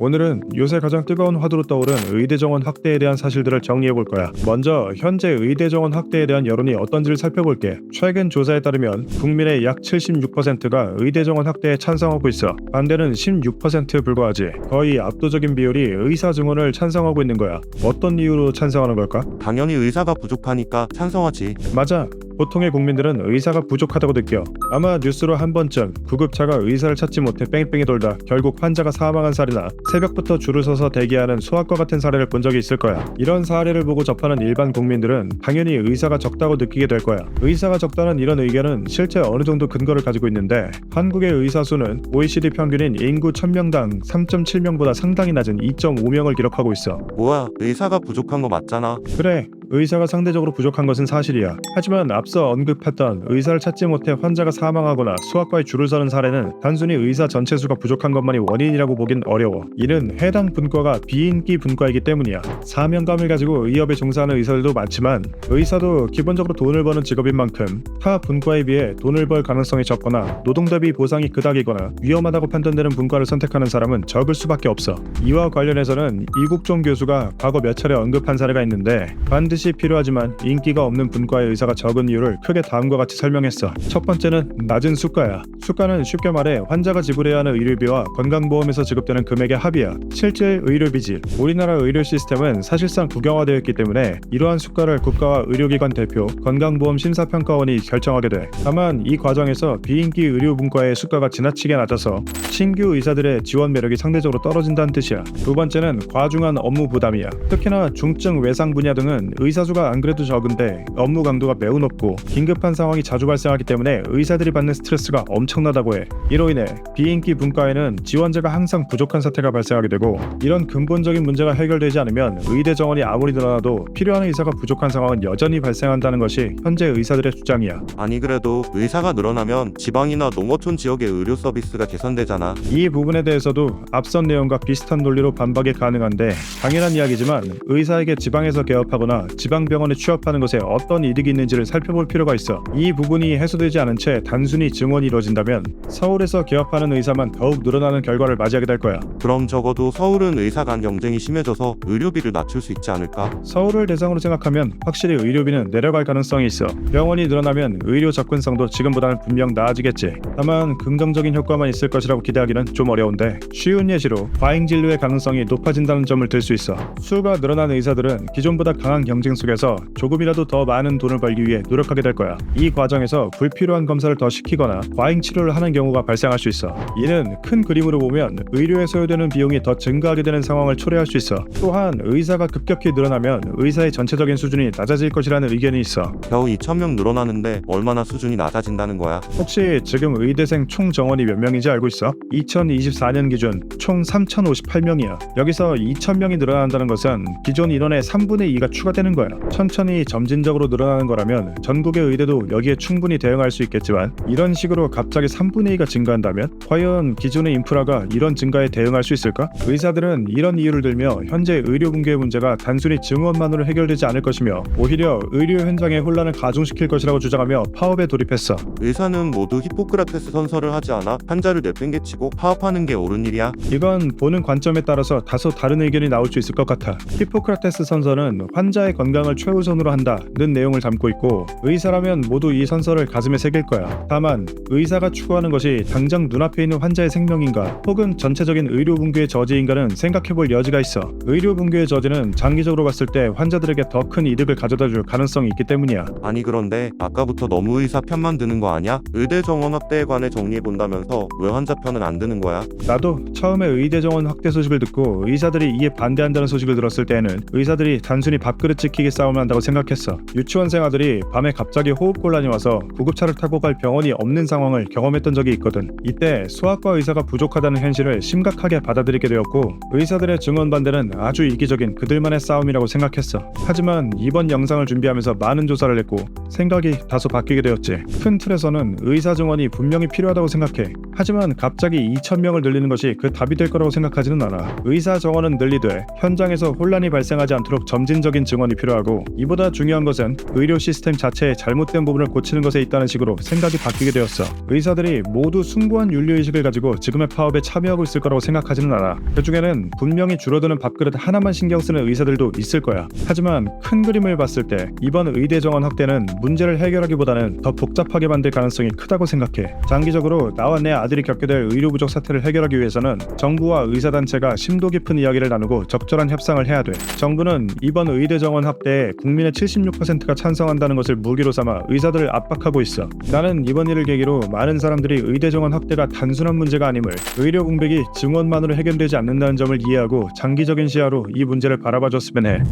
오늘은 요새 가장 뜨거운 화두로 떠오른 의대 정원 확대에 대한 사실들을 정리해 볼 거야. 먼저 현재 의대 정원 확대에 대한 여론이 어떤지를 살펴볼게. 최근 조사에 따르면 국민의 약 76%가 의대 정원 확대에 찬성하고 있어. 반대는 16%에 불과하지. 거의 압도적인 비율이 의사 증원을 찬성하고 있는 거야. 어떤 이유로 찬성하는 걸까? 당연히 의사가 부족하니까 찬성하지. 맞아. 보통의 국민들은 의사가 부족하다고 느껴. 아마 뉴스로 한 번쯤 구급차가 의사를 찾지 못해 뺑뺑이 돌다 결국 환자가 사망한 사례나 새벽부터 줄을 서서 대기하는 소아과 같은 사례를 본 적이 있을 거야. 이런 사례를 보고 접하는 일반 국민들은 당연히 의사가 적다고 느끼게 될 거야. 의사가 적다는 이런 의견은 실제 어느 정도 근거를 가지고 있는데 한국의 의사 수는 OECD 평균인 인구 1000명당 3.7명보다 상당히 낮은 2.5명을 기록하고 있어. 뭐야, 의사가 부족한 거 맞잖아. 그래 의사가 상대적으로 부족한 것은 사실이야. 하지만 앞서 언급했던 의사를 찾지 못해 환자가 사망하거나 수학과에 줄을 서는 사례는 단순히 의사 전체 수가 부족한 것만이 원인이라고 보긴 어려워. 이는 해당 분과가 비인기 분과이기 때문이야. 사명감을 가지고 의협에 종사하는 의사들도 많지만 의사도 기본적으로 돈을 버는 직업인 만큼 타 분과에 비해 돈을 벌 가능성이 적거나 노동 대비 보상이 그닥이거나 위험하다고 판단되는 분과를 선택하는 사람은 적을 수밖에 없어. 이와 관련해서는 이국종 교수가 과거 몇 차례 언급한 사례가 있는데 반드시 필요하지만 인기가 없는 분과의 의사가 적은 이유를 크게 다음과 같이 설명했어. 첫 번째는 낮은 수가야. 수가는 쉽게 말해 환자가 지불해야 하는 의료비와 건강보험에서 지급되는 금액의 합이야. 실질 의료비지. 우리나라 의료 시스템은 사실상 국영화되어 있기 때문에 이러한 수가를 국가와 의료기관 대표, 건강보험 심사평가원이 결정하게 돼. 다만 이 과정에서 비인기 의료 분과의 수가가 지나치게 낮아서 신규 의사들의 지원 매력이 상대적으로 떨어진다는 뜻이야. 두 번째는 과중한 업무 부담이야. 특히나 중증 외상 분야 등은 의사 수가 안 그래도 적은데 업무 강도가 매우 높고 긴급한 상황이 자주 발생하기 때문에 의사들이 받는 스트레스가 엄청나다고 해. 이로 인해 비인기 분과에는 지원자가 항상 부족한 사태가 발생하게 되고 이런 근본적인 문제가 해결되지 않으면 의대 정원이 아무리 늘어나도 필요한 의사가 부족한 상황은 여전히 발생한다는 것이 현재 의사들의 주장이야. 아니 그래도 의사가 늘어나면 지방이나 농어촌 지역의 의료 서비스가 개선되잖아. 이 부분에 대해서도 앞선 내용과 비슷한 논리로 반박이 가능한데 당연한 이야기지만 의사에게 지방에서 개업하거나 지방병원에 취업하는 것에 어떤 이득이 있는지를 살펴볼 필요가 있어. 이 부분이 해소되지 않은 채 단순히 증원이 이루어진다면 서울에서 개업하는 의사만 더욱 늘어나는 결과를 맞이하게 될 거야. 그럼 적어도 서울은 의사 간 경쟁이 심해져서 의료비를 낮출 수 있지 않을까? 서울을 대상으로 생각하면 확실히 의료비는 내려갈 가능성이 있어. 병원이 늘어나면 의료 접근성도 지금보다는 분명 나아지겠지. 다만 긍정적인 효과만 있을 것이라고 기대하기는 좀 어려운데 쉬운 예시로 과잉 진료의 가능성이 높아진다는 점을 들 수 있어. 수가 늘어난 의사들은 기존보다 강한 경쟁 속에서 조금이라도 더 많은 돈을 벌기 위해 노력하게 될 거야. 이 과정에서 불필요한 검사를 더 시키거나 과잉 치료를 하는 경우가 발생할 수 있어. 이는 큰 그림으로 보면 의료에 소요되는 비용이 더 증가하게 되는 상황을 초래할 수 있어. 또한 의사가 급격히 늘어나면 의사의 전체적인 수준이 낮아질 것이라는 의견이 있어. 겨우 2,000명 늘어나는데 얼마나 수준이 낮아진다는 거야? 혹시 지금 의대생 총 정원이 몇 명인지 알고 있어? 2024년 기준 총 3,058명이야. 여기서 2,000명이 늘어난다는 것은 기존 인원의 3분의 2가 추가되는 거야. 천천히 점진적으로 늘어나는 거라면 전국의 의대도 여기에 충분히 대응할 수 있겠지만 이런 식으로 갑자기 3분의 2가 증가한다면 과연 기존의 인프라가 이런 증가에 대응할 수 있을까? 의사들은 이런 이유를 들며 현재 의료 붕괴의 문제가 단순히 증원만으로 해결되지 않을 것이며 오히려 의료 현장의 혼란을 가중시킬 것이라고 주장하며 파업에 돌입했어. 의사는 모두 히포크라테스 선서를 하지 않아 환자를 내팽개치고 파업하는 게 옳은 일이야. 이건 보는 관점에 따라서 다소 다른 의견이 나올 수 있을 것 같아. 히포크라테스 선서는 환자의 건 강을 최우선으로 한다는 내용을 담고 있고 의사라면 모두 이 선서를 가슴에 새길 거야. 다만 의사가 추구하는 것이 당장 눈앞에 있는 환자의 생명인가 혹은 전체적인 의료 붕괴의 저지인가는 생각해볼 여지가 있어. 의료 붕괴의 저지는 장기적으로 봤을 때 환자들에게 더 큰 이득을 가져다 줄 가능성이 있기 때문이야. 아니 그런데 아까부터 너무 의사 편만 드는 거 아니야? 의대 정원 확대에 관해 정리해 본다면서 왜 환자 편은 안 드는 거야? 나도 처음에 의대 정원 확대 소식을 듣고 의사들이 이에 반대한다는 소식을 들었을 때는 의사들이 단순히 밥그릇 지키기 싸움을 한다고 생각했어. 유치원생 아들이 밤에 갑자기 호흡곤란이 와서 구급차를 타고 갈 병원이 없는 상황을 경험했던 적이 있거든. 이때 수학과 의사가 부족하다는 현실을 심각하게 받아들이게 되었고 의사들의 증언 반대는 아주 이기적인 그들만의 싸움이라고 생각했어. 하지만 이번 영상을 준비하면서 많은 조사를 했고 생각이 다소 바뀌게 되었지. 큰 틀에서는 의사 증언이 분명히 필요하다고 생각해. 하지만 갑자기 2,000명을 늘리는 것이 그 답이 될 거라고 생각하지는 않아. 의사 정원은 늘리되 현장에서 혼란이 발생하지 않도록 점진적인 증언이 필요하 고 이보다 중요한 것은 의료 시스템 자체의 잘못된 부분을 고치는 것에 있다는 식으로 생각이 바뀌게 되었어. 의사들이 모두 숭고한 윤리의식을 가지고 지금의 파업에 참여하고 있을 거라고 생각하지는 않아. 그 중에는 분명히 줄어드는 밥그릇 하나만 신경 쓰는 의사들도 있을 거야. 하지만 큰 그림을 봤을 때 이번 의대 정원 확대는 문제를 해결하기보다는 더 복잡하게 만들 가능성이 크다고 생각해. 장기적으로 나와 내 아들이 겪게 될 의료 부족 사태를 해결하기 위해서는 정부와 의사단체가 심도 깊은 이야기를 나누고 적절한 협상을 해야 돼. 정부는 이번 의대 정원 확대에 국민의 76%가 찬성한다는 것을 무기로 삼아 의사들을 압박하고 있어. 나는 이번 일을 계기로 많은 사람들이 의대 정원 확대가 단순한 문제가 아님을 의료 공백이 증원만으로 해결되지 않는다는 점을 이해하고 장기적인 시야로 이 문제를 바라봐 줬으면 해.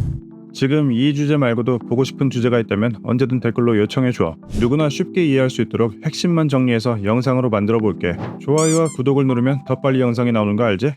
지금 이 주제 말고도 보고 싶은 주제가 있다면 언제든 댓글로 요청해 줘. 누구나 쉽게 이해할 수 있도록 핵심만 정리해서 영상으로 만들어 볼게. 좋아요와 구독을 누르면 더 빨리 영상이 나오는 거 알지?